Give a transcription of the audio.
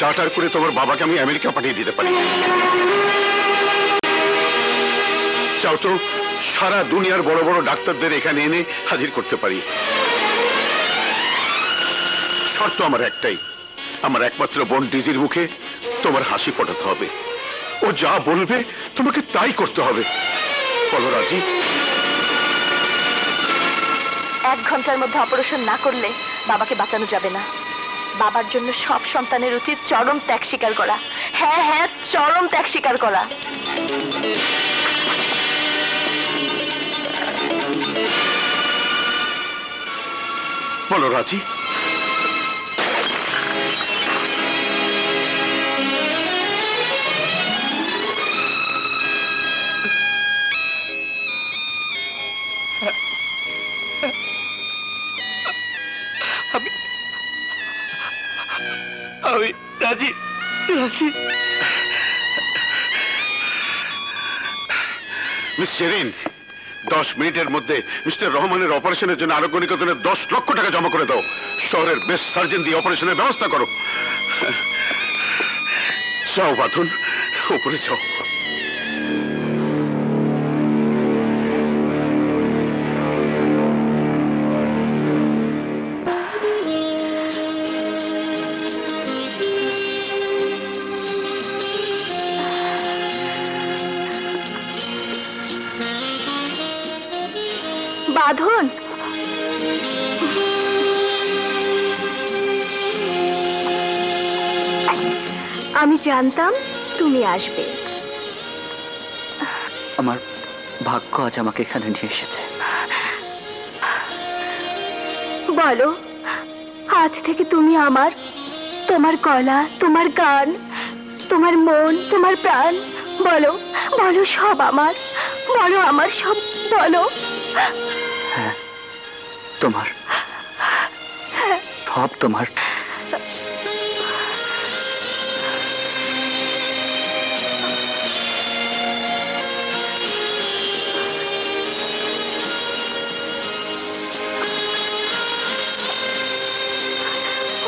Charter করে তোমার বাবাকে আমি আমেরিকা পাঠিয়ে দিতে পারি। চাও তো সারা দুনিয়ার বড় বড় ডাক্তারদের এখানে এনে হাজির করতে পারি। শর্ত আমার একটাই, আমার একমাত্র বোন ডিজির মুখে তোমার হাসি ফোটাতে হবে। ও যা বলবে তোমাকে তাই করতে হবে। বলো রাজি? এক ঘণ্টার মধ্যে অপারেশন না করলে বাবাকে বাঁচানো যাবে না। বাবার জন্য সব সন্তানের উচিত চরম ত্যাগ স্বীকার করা। হ্যাঁ হ্যাঁ চরম ত্যাগ স্বীকার করা। বলো রাজি। আমি রাজি রাজি। মিস শেরিন, দশ মিনিটের মধ্যে মিস্টার রহমানের অপারেশনের জন্য আরোগ্য নিকেতনে দশ লক্ষ টাকা জমা করে দাও। শহরের বেস্ট সার্জন দিয়ে অপারেশনের ব্যবস্থা করো। যাও, বাঁধুন, উপরে যাও। বাঁধন? আমি জানতাম তুমি আসবে। আমার ভাগ্য আজ আমাকে এখানে নিয়ে এসেছে। বলো আজ থেকে তুমি আমার তোমার গলা তোমার গান তোমার মন তোমার প্রাণ বলো বলো সব আমার বলো আমার সব বলো। হ্যাঁ তোমার সব তোমার